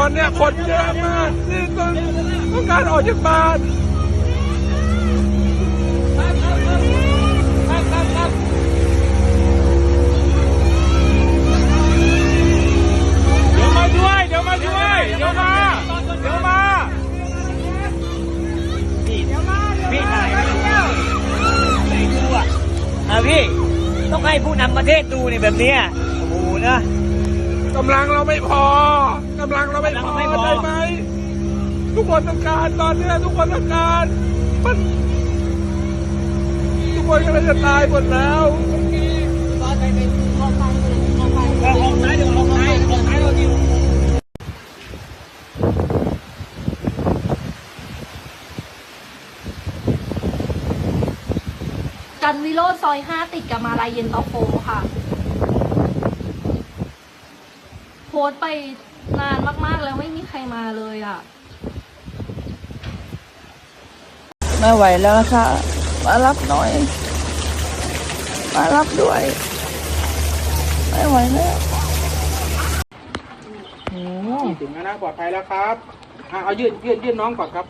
อนเนี่ยคนเยอะมากนี่ต้องต้องการออกจากบ้านเดี๋ยวมาช่วย เดี๋ยวมาช่วย เดี๋ยวมา เดี๋ยวมาพี่ถ่ายไม่ดูไม่ดูอะอะพี่ ต้องให้ผู้นำประเทศดูเนี่ยแบบนี้ยโอ้โหนะ กำลังเราไม่พอกำลังเราไม่พอกำลังไม่พอ ได้ไหมทุกคนต้องการตอนเนี้ยทุกคนต้องการมันทุกคนกำลังจะตายหมดแล้วออกซ้ายเดี๋ยวออกซ้ายออกซ้ายเราดิกันวิโรธซอยห้าติดกับมาลายเย็นตาโฟค่ะ โพ สต์ไปนานมากๆแล้วไม่มีใครมาเลยอะ ไม่ไหวแล้วนะคะมารับหน่อย มารับด้วย ไม่ไหวแล้วโอ้ ถึงแล้วนะปลอดภัยแล้วครับอะเอายื่นยืนยื่นน้องก่อนครับ